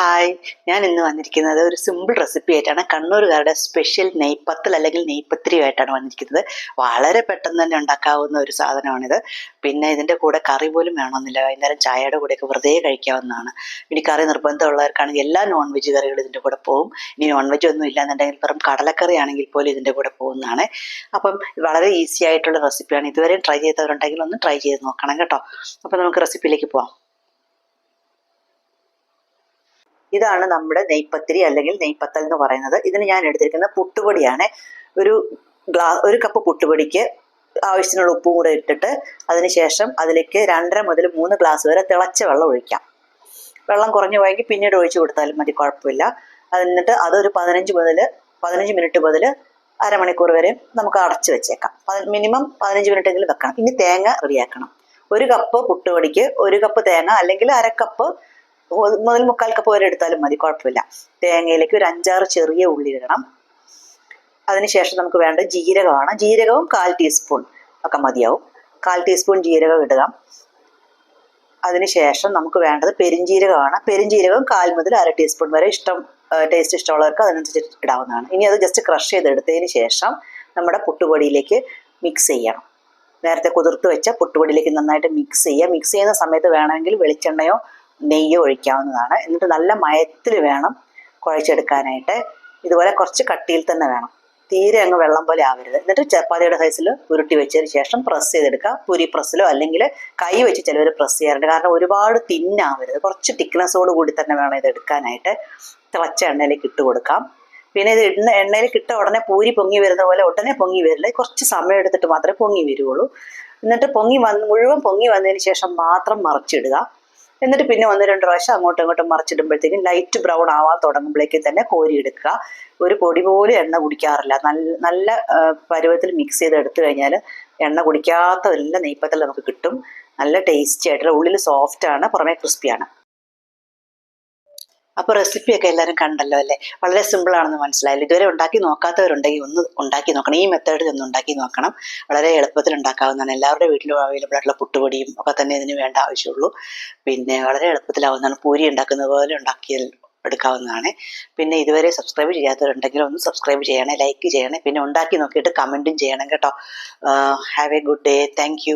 Hi ഞാൻ ഇന്ന് വന്നിരിക്കുന്നത് ഒരു സിമ്പിൾ റെസിപ്പി ആയിട്ടാണ്. കണ്ണൂരുകാരുടെ സ്പെഷ്യൽ നെയ്പത്തൽ അല്ലെങ്കിൽ നെയ്പത്തിരിയുമായിട്ടാണ് വന്നിരിക്കുന്നത്. വളരെ പെട്ടെന്ന് തന്നെ ഉണ്ടാക്കാവുന്ന ഒരു സാധനമാണിത്. പിന്നെ ഇതിന്റെ കൂടെ കറി പോലും വേണമെന്നില്ല. വൈകുന്നേരം ചായയുടെ കൂടെയൊക്കെ വെറുതെ കഴിക്കാവുന്നതാണ്. ഇനി കറി നിർബന്ധമുള്ളവർക്കാണെങ്കിൽ എല്ലാ നോൺ വെജ് കറികളും ഇതിന്റെ കൂടെ പോകും ഇനി നോൺ വെജ് ഒന്നും ഇല്ലാന്നുണ്ടെങ്കിൽ വെറും കടലക്കറി ആണെങ്കിൽ പോലും ഇതിന്റെ കൂടെ പോകുന്നതാണ്. അപ്പം വളരെ ഈസി ആയിട്ടുള്ള റെസിപ്പിയാണ് ഇതുവരെയും ട്രൈ ചെയ്തവരുണ്ടെങ്കിൽ ഒന്ന് ട്രൈ ചെയ്ത് നോക്കണം കേട്ടോ. അപ്പം നമുക്ക് റെസിപ്പിയിലേക്ക് പോവാം. ഇതാണ് നമ്മുടെ നെയ്പ്പത്തിരി അല്ലെങ്കിൽ നെയ്പത്തൽ എന്ന് പറയുന്നത്. ഇതിന് ഞാൻ എടുത്തിരിക്കുന്ന പുട്ടുപൊടിയാണ്. ഒരു ഗ്ലാ ഒരു കപ്പ് പുട്ടുപൊടിക്ക് ആവശ്യത്തിനുള്ള ഉപ്പും കൂടെ ഇട്ടിട്ട് അതിനുശേഷം അതിലേക്ക് രണ്ടര മുതൽ മൂന്ന് ഗ്ലാസ് വരെ തിളച്ച വെള്ളം ഒഴിക്കാം. വെള്ളം കുറഞ്ഞു പോയെങ്കിൽ പിന്നീട് ഒഴിച്ചു കൊടുത്താലും മതി കുഴപ്പമില്ല. എന്നിട്ട് അതൊരു പതിനഞ്ച് മുതൽ പതിനഞ്ച് മിനിറ്റ് മുതൽ അരമണിക്കൂർ വരെ നമുക്ക് അടച്ചു വെച്ചേക്കാം. മിനിമം പതിനഞ്ച് മിനിറ്റ് എങ്കിലും വെക്കണം. ഇനി തേങ്ങ റെഡിയാക്കണം ഒരു കപ്പ് പുട്ടുപൊടിക്ക് ഒരു കപ്പ് തേങ്ങ അല്ലെങ്കിൽ അരക്കപ്പ് കപ്പ് മുതൽ മുക്കാൽ കപ്പ് വരെ എടുത്താലും മതി കുഴപ്പമില്ല. തേങ്ങയിലേക്ക് ഒരു അഞ്ചാറ് ചെറിയ ഉള്ളി ഇടണം. അതിനുശേഷം നമുക്ക് വേണ്ട ജീരകമാണ്. ജീരകവും കാൽ ടീസ്പൂൺ ഒക്കെ മതിയാവും. കാൽ ടീസ്പൂൺ ജീരകം ഇടുക. അതിനുശേഷം നമുക്ക് വേണ്ടത് പെരിഞ്ജീരകമാണ്. പെരിഞ്ജീരകം കാൽ മുതൽ അര ടീസ്പൂൺ വരെ ഇഷ്ടം ടേസ്റ്റ് ഇഷ്ടമുള്ളവർക്ക് അതിനനുസരിച്ച് ഇടാവുന്നതാണ്. ഇനി അത് ജസ്റ്റ് ക്രഷ് ചെയ്തെടുത്തതിന് ശേഷം നമ്മുടെ പുട്ടുപൊടിയിലേക്ക് മിക്സ് ചെയ്യണം. നേരത്തെ കുതിർത്ത് വെച്ച പുട്ടുപൊടിയിലേക്ക് നന്നായിട്ട് മിക്സ് ചെയ്യുക. മിക്സ് ചെയ്യുന്ന സമയത്ത് വേണമെങ്കിൽ വെളിച്ചെണ്ണയോ നെയ്യ് ഒഴിക്കാവുന്നതാണ്. എന്നിട്ട് നല്ല മയത്തിൽ വേണം കുഴച്ചെടുക്കാനായിട്ട്. ഇതുപോലെ കുറച്ച് കട്ടിയിൽ തന്നെ വേണം. തീരെ അങ്ങ് വെള്ളം പോലെ ആവരുത്. എന്നിട്ട് ചപ്പാത്തിയുടെ സൈസിൽ ഉരുട്ടി വെച്ചതിന് ശേഷം പ്രസ് ചെയ്തെടുക്കുക. പുരി പ്രസ്സിലോ അല്ലെങ്കിൽ കൈ വെച്ച് ചിലവർ പ്രസ് ചെയ്യാറുണ്ട്. കാരണം ഒരുപാട് തിന്നാവരുത്. കുറച്ച് തിക്നെസ്സോട് കൂടി തന്നെ വേണം ഇത് എടുക്കാനായിട്ട്. തിളച്ച എണ്ണയിലേക്ക് ഇട്ട് കൊടുക്കാം. പിന്നെ ഇത് ഇടുന്ന എണ്ണയിൽ കിട്ട ഉടനെ പൂരി പൊങ്ങി വരുന്ന പോലെ ഉടനെ പൊങ്ങി വരില്ല. കുറച്ച് സമയം എടുത്തിട്ട് മാത്രമേ പൊങ്ങി വരുള്ളൂ എന്നിട്ട് പൊങ്ങി വന്ന് മുഴുവൻ പൊങ്ങി വന്നതിന് ശേഷം മാത്രം മറിച്ചിടുക. എന്നിട്ട് പിന്നെ ഒന്ന് രണ്ട് പ്രാവശ്യം അങ്ങോട്ടും ഇങ്ങോട്ടും മറിച്ചിടുമ്പോഴത്തേക്കും ലൈറ്റ് ബ്രൗൺ ആവാൻ തുടങ്ങുമ്പോഴേക്കും തന്നെ കോരിയെടുക്കുക ഒരു പൊടി പോലും എണ്ണ കുടിക്കാറില്ല. നല്ല നല്ല പരുവത്തിൽ മിക്സ് ചെയ്ത് എടുത്തു കഴിഞ്ഞാൽ എണ്ണ കുടിക്കാത്ത നല്ല നെയ്പ്പത്തിൽ നമുക്ക് കിട്ടും. നല്ല ടേസ്റ്റി ആയിട്ടുള്ള ഉള്ളിൽ സോഫ്റ്റ് ആണ് പുറമേ ക്രിസ്പിയാണ് അപ്പോൾ റെസിപ്പിയൊക്കെ എല്ലാവരും കണ്ടല്ലോ അല്ലേ? വളരെ സിമ്പിൾ ആണെന്ന് മനസ്സിലായല്ലോ? ഇതുവരെ ഉണ്ടാക്കി നോക്കാത്തവരുണ്ടെങ്കിൽ ഒന്ന് ഉണ്ടാക്കി നോക്കണം. ഈ മെത്തേഡിൽ ഒന്ന് ഉണ്ടാക്കി നോക്കണം. വളരെ എളുപ്പത്തിൽ ഉണ്ടാക്കാവുന്നതാണ്. എല്ലാവരുടെ വീട്ടിലും അവൈലബിൾ ആയിട്ടുള്ള പുട്ടുപൊടിയും ഒക്കെ തന്നെ ഇതിന് വേണ്ട ആവശ്യമുള്ളൂ. പിന്നെ വളരെ എളുപ്പത്തിലാവുന്നതാണ് പൂരി ഉണ്ടാക്കുന്നത് പോലെ ഉണ്ടാക്കിയ എടുക്കാവുന്നതാണ്. പിന്നെ ഇതുവരെ സബ്സ്ക്രൈബ് ചെയ്യാത്തവരുണ്ടെങ്കിൽ ഒന്ന് സബ്സ്ക്രൈബ് ചെയ്യണേ ലൈക്ക് ചെയ്യണേ. പിന്നെ ഉണ്ടാക്കി നോക്കിയിട്ട് കമന്റും ചെയ്യണം കേട്ടോ. Have a good day thank